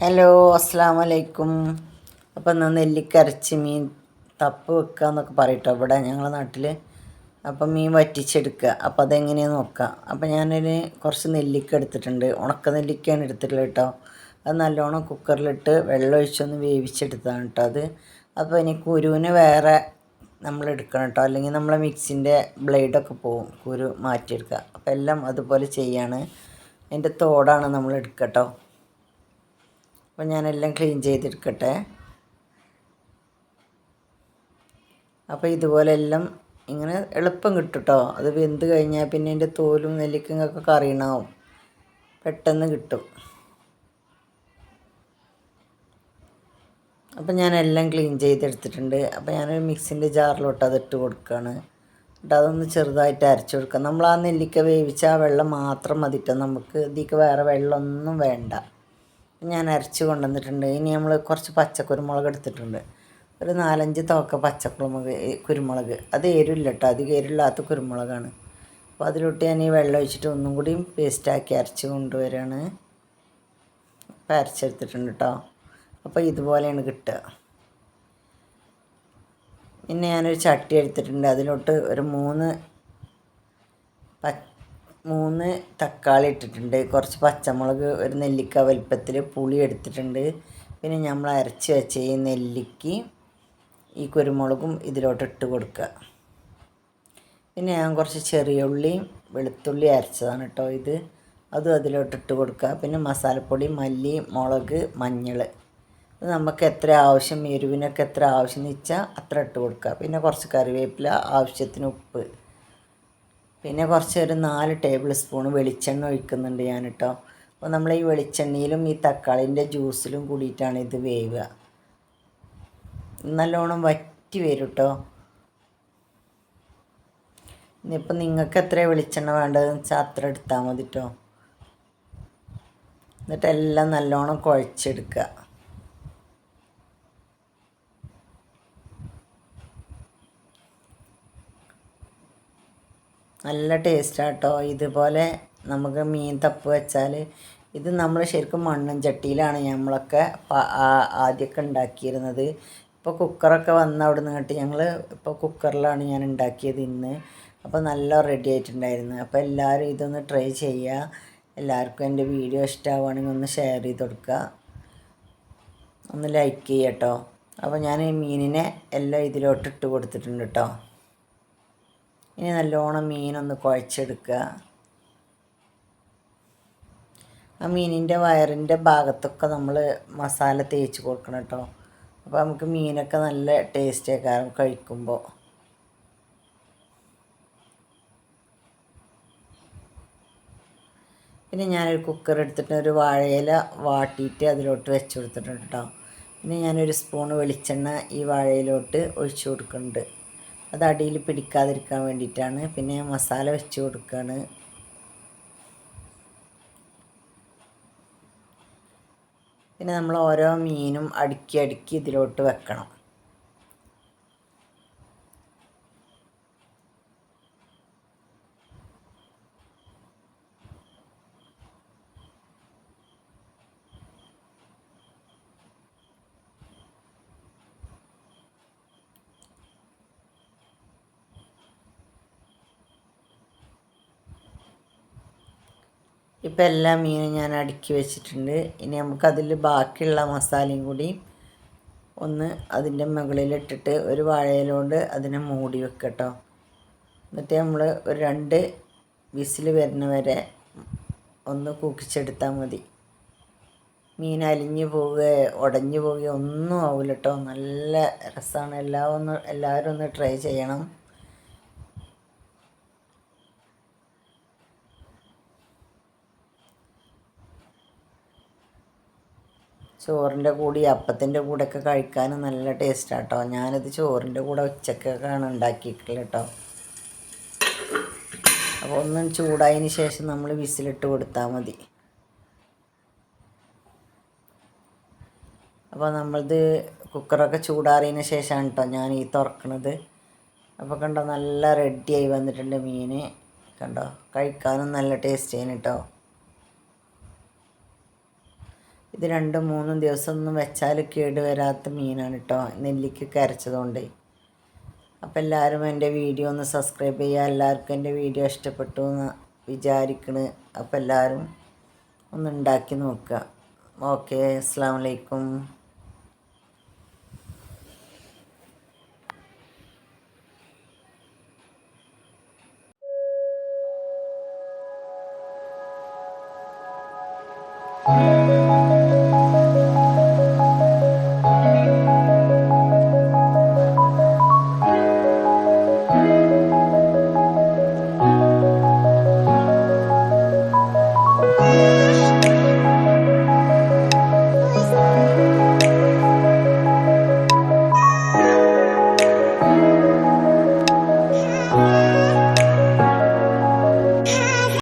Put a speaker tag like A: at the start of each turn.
A: Hello അസ്സാം വലൈക്കും അപ്പം ഇന്ന് നെല്ലിക്കരച്ച് മീൻ തപ്പ് വെക്കുക എന്നൊക്കെ പറയട്ടോ ഇവിടെ ഞങ്ങളുടെ നാട്ടിൽ അപ്പം മീൻ വറ്റിച്ചെടുക്കുക അപ്പം അതെങ്ങനെയാണെന്ന് നോക്കുക അപ്പം ഞാനൊരു കുറച്ച് നെല്ലിക്ക എടുത്തിട്ടുണ്ട്. ഉണക്ക നെല്ലിക്കയാണ് എടുത്തിട്ടുള്ളത് കേട്ടോ. അത് നല്ലോണം കുക്കറിലിട്ട് വെള്ളം ഒഴിച്ചൊന്ന് വേവിച്ചെടുത്തതാണ് കേട്ടോ അത്. അപ്പോൾ ഇനി കുരുവിന് വേറെ നമ്മൾ എടുക്കണം കേട്ടോ. അല്ലെങ്കിൽ നമ്മളെ മിക്സിന്റെ ബ്ലേഡൊക്കെ പോവും. കുരു മാറ്റിയെടുക്കുക. അപ്പം എല്ലാം അതുപോലെ ചെയ്യാണ്. അതിന്റെ തോടാണ് നമ്മൾ എടുക്കുക കേട്ടോ. അപ്പോൾ ഞാനെല്ലാം ക്ലീൻ ചെയ്തെടുക്കട്ടെ. അപ്പോൾ ഇതുപോലെ എല്ലാം ഇങ്ങനെ എളുപ്പം കിട്ടും കേട്ടോ അത് വെന്ത് കഴിഞ്ഞാൽ പിന്നെ അതിന്റെ തോലും നെല്ലിക്കും ഒക്കെ കറിയണാവും. പെട്ടെന്ന് കിട്ടും. അപ്പം ഞാൻ എല്ലാം ക്ലീൻ ചെയ്തെടുത്തിട്ടുണ്ട്. അപ്പോൾ ഞാനൊരു മിക്സിന്റെ ജാറിലോട്ട് അത് ഇട്ട് കൊടുക്കുകയാണ് എന്നിട്ട് അതൊന്ന് ചെറുതായിട്ട് അരച്ചു കൊടുക്കുക നമ്മൾ ആ നെല്ലിക്ക വേവിച്ച ആ വെള്ളം മാത്രം മതിട്ടോ. നമുക്ക് ഇതിക്ക് വേറെ വെള്ളമൊന്നും വേണ്ട. ഞാൻ അരച്ച് കൊണ്ടുവന്നിട്ടുണ്ട്. ഇനി നമ്മൾ കുറച്ച് പച്ചക്കുരുമുളക് എടുത്തിട്ടുണ്ട്. ഒരു നാലഞ്ച് തോക്ക പച്ചക്കുരുമുളക് കുരുമുളക്. അത് എരില്ല കേട്ടോ അധികം എരില്ലാത്ത കുരുമുളകാണ്. അപ്പോൾ അതിലോട്ട് ഞാൻ ഈ വെള്ളം ഒഴിച്ചിട്ട് ഒന്നും കൂടിയും പേസ്റ്റാക്കി അരച്ച് കൊണ്ടുവരികയാണ് അപ്പോൾ അരച്ചെടുത്തിട്ടുണ്ട് കേട്ടോ അപ്പോൾ ഇതുപോലെയാണ് കിട്ടുക. പിന്നെ ഞാനൊരു ചട്ടി എടുത്തിട്ടുണ്ട്. അതിലോട്ട് ഒരു മൂന്ന് മൂന്ന് തക്കാളി ഇട്ടിട്ടുണ്ട്. കുറച്ച് പച്ചമുളക് ഒരു നെല്ലിക്ക വലിപ്പത്തിൽ പുളി എടുത്തിട്ടുണ്ട്. പിന്നെ നമ്മൾ അരച്ച് വെച്ച ഈ നെല്ലിക്ക് ഈ കുരുമുളകും ഇതിലോട്ട് ഇട്ട് കൊടുക്കുക. പിന്നെ ഞാൻ കുറച്ച് ചെറിയ ഉള്ളിയും വെളുത്തുള്ളി അരച്ചതാണ് കേട്ടോ ഇത്. അതും അതിലോട്ട് ഇട്ട് കൊടുക്കുക. പിന്നെ മസാലപ്പൊടി മല്ലി മുളക് മഞ്ഞൾ. നമുക്ക് എത്ര ആവശ്യം എരിവിനൊക്കെ എത്ര ആവശ്യം എന്ന് വെച്ചാൽ അത്ര ഇട്ട് കൊടുക്കുക. പിന്നെ കുറച്ച് കറിവേപ്പില ആവശ്യത്തിന് ഉപ്പ്. പിന്നെ കുറച്ച് ഒരു നാല് ടേബിൾ സ്പൂൺ വെളിച്ചെണ്ണ ഒഴിക്കുന്നുണ്ട് ഞാൻ കേട്ടോ അപ്പോൾ നമ്മൾ ഈ വെളിച്ചെണ്ണയിലും ഈ തക്കാളിന്റെ ജ്യൂസിലും കൂടിയിട്ടാണ് ഇത് വേവുക. നല്ലോണം വറ്റി വരും കേട്ടോ ഇനിയിപ്പോൾ നിങ്ങൾക്ക് എത്ര വെളിച്ചെണ്ണ വേണ്ടതെന്ന് വെച്ചാൽ അത്ര എടുത്താൽ മതി കേട്ടോ എന്നിട്ട് എല്ലാം നല്ലോണം കുഴച്ചെടുക്കുക. നല്ല ടേസ്റ്റാട്ടോ. ഇതുപോലെ നമുക്ക് മീൻ തപ്പ് വെച്ചാൽ ഇത് നമ്മൾ ശരിക്കും മണ്ണും ചട്ടിയിലാണ് നമ്മളൊക്കെ ആദ്യമൊക്കെ ഉണ്ടാക്കിയിരുന്നത്. ഇപ്പോൾ കുക്കറൊക്കെ വന്ന അവിടെ നിന്നിട്ട് ഞങ്ങൾ ഇപ്പോൾ കുക്കറിലാണ് ഞാൻ ഉണ്ടാക്കിയത് ഇന്ന്. അപ്പോൾ നല്ല റെഡി ആയിട്ടുണ്ടായിരുന്നു. അപ്പോൾ എല്ലാവരും ഇതൊന്ന് ട്രൈ ചെയ്യുക എല്ലാവർക്കും എന്റെ വീഡിയോ ഇഷ്ടമാവുകയാണെങ്കിൽ ഒന്ന് ഷെയർ ചെയ്ത് കൊടുക്കുക ഒന്ന് ലൈക്ക് ചെയ്യട്ടോ. അപ്പോൾ ഞാൻ ഈ മീനിനെ എല്ലാം ഇതിലോട്ട് ഇട്ട് കൊടുത്തിട്ടുണ്ട് കേട്ടോ ഇനി നല്ലോണം മീനൊന്ന് കുഴച്ചെടുക്കുക. ആ മീനിന്റെ വയറിന്റെ ഭാഗത്തൊക്കെ നമ്മൾ മസാല തേച്ച് കൊടുക്കണം കേട്ടോ. അപ്പോൾ നമുക്ക് മീനൊക്കെ നല്ല ടേസ്റ്റ് ആക്കാറും കഴിക്കുമ്പോൾ. പിന്നെ ഞാനൊരു കുക്കർ എടുത്തിട്ട് ഒരു വാഴയില വാട്ടിയിട്ട് അതിലോട്ട് വെച്ച് കൊടുത്തിട്ടുണ്ട് കേട്ടോ. പിന്നെ ഞാനൊരു സ്പൂൺ വെളിച്ചെണ്ണ ഈ വാഴയിലോട്ട് ഒഴിച്ചു കൊടുക്കുന്നുണ്ട്. അത് അടിയിൽ പിടിക്കാതിരിക്കാൻ വേണ്ടിയിട്ടാണ്. പിന്നെ മസാല വെച്ച് കൊടുക്കുകയാണ് പിന്നെ നമ്മൾ ഓരോ മീനും അടുക്കി അടുക്കി ഇതിലോട്ട് വെക്കണം. ഇപ്പം എല്ലാ മീനും ഞാൻ അടുക്കി വെച്ചിട്ടുണ്ട്. ഇനി നമുക്കതിൽ ബാക്കിയുള്ള മസാലയും കൂടി ഒന്ന് അതിന്റെ മുകളിലിട്ടിട്ട് ഒരു വാഴയിലോണ്ട് അതിനെ മൂടി വെക്കട്ടോ. എന്നിട്ട് നമ്മൾ ഒരു രണ്ട് വിസിൽ വരുന്ന വരെ ഒന്ന് കുക്കിച്ചെടുത്താൽ മതി. മീൻ അലിഞ്ഞു പോവുക ഉടഞ്ഞു പോവുകയോ ഒന്നും ആവില്ല കേട്ടോ നല്ല രസമാണ് എല്ലാവരും ഒന്ന് എല്ലാവരും ഒന്ന് ട്രൈ ചെയ്യണം. ചോറിന്റെ കൂടി അപ്പത്തിന്റെ കൂടെയൊക്കെ കഴിക്കാൻ നല്ല ടേസ്റ്റാണ് കേട്ടോ ഞാനിത് ചോറിന്റെ കൂടെ ഉച്ചക്കൊക്കെയാണ് ഉണ്ടാക്കിയിട്ടുള്ളത് കേട്ടോ. അപ്പോൾ ഒന്ന് ചൂടായതിന് ശേഷം നമ്മൾ വിസിലിട്ട് കൊടുത്താൽ മതി. അപ്പോൾ നമ്മളത് കുക്കറൊക്കെ ചൂടാറിയതിന് ശേഷമാണ് കേട്ടോ ഞാൻ ഈ തുറക്കണത്. അപ്പോൾ കണ്ടോ നല്ല റെഡിയായി വന്നിട്ടുണ്ട് മീൻ. കണ്ടോ കഴിക്കാനും നല്ല ടേസ്റ്റ് ചെയ്യുന്നു കേട്ടോ. ഇത് രണ്ടും മൂന്നും ദിവസം ഒന്നും വെച്ചാൽ കേട് വരാത്ത മീനാണ് കേട്ടോ നെല്ലിക്കൊക്കെ അരച്ചതുകൊണ്ട് അപ്പോൾ എല്ലാവരും എന്റെ വീഡിയോ ഒന്ന് സബ്സ്ക്രൈബ് ചെയ്യുക എല്ലാവർക്കും എന്റെ വീഡിയോ ഇഷ്ടപ്പെട്ടു എന്ന് വിചാരിക്കണ്. അപ്പോൾ എല്ലാവരും ഒന്ന് ഉണ്ടാക്കി നോക്കുക. ഓക്കെ അസ്സാം വലൈക്കും
B: Thank